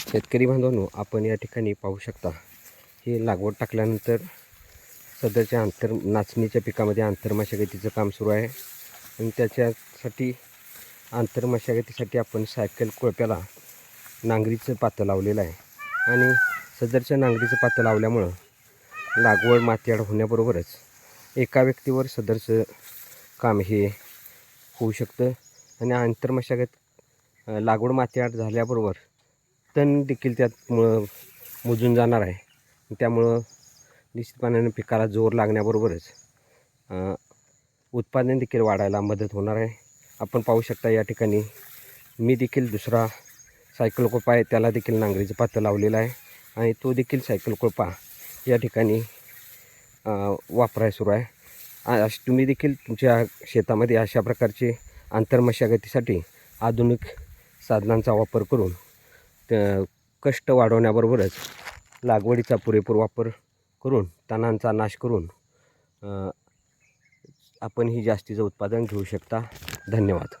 शेतकरी बांधवांनो आपण या ठिकाणी पाहू शकता हे लागवड टाकल्यानंतर सदरच्या आंतर नाचणीच्या पिकामध्ये आंतरमशागतीचं काम सुरू आहे. आणि त्याच्यासाठी आंतरमशागतीसाठी आपण सायकल कोळप्याला नांगरीचं पातं लावलेलं आहे. आणि सदरच्या नांगरीचं पातं लावल्यामुळं लागवड मातीआड होण्याबरोबरच एका व्यक्तीवर सदरचं काम हे होऊ शकतं. आणि आंतरमशागत लागवड मातीआड झाल्याबरोबर तण देखील त्यात मुळं मुजून जाणार आहे. त्यामुळं निश्चितपणाने पिकाला जोर लागण्याबरोबरच उत्पादन देखील वाढायला मदत होणार आहे. आपण पाहू शकता या ठिकाणी मी देखील दुसरा सायकल कोपा आहे त्याला देखील नांगरीचं पातं लावलेलं आहे आणि तो देखील सायकल कोपा या ठिकाणी वापराय सुरू आहे. अश- तुम्ही देखील तुमच्या शेतामध्ये अशा प्रकारचे आंतरमशागतीसाठी आधुनिक साधनांचा वापर करून कष्ट वाढवण्याबरोबरच लागवडीचा पुरेपूर वापर करून तणांचा नाश करून आपण ही जास्तीचं उत्पादन घेऊ शकता. धन्यवाद.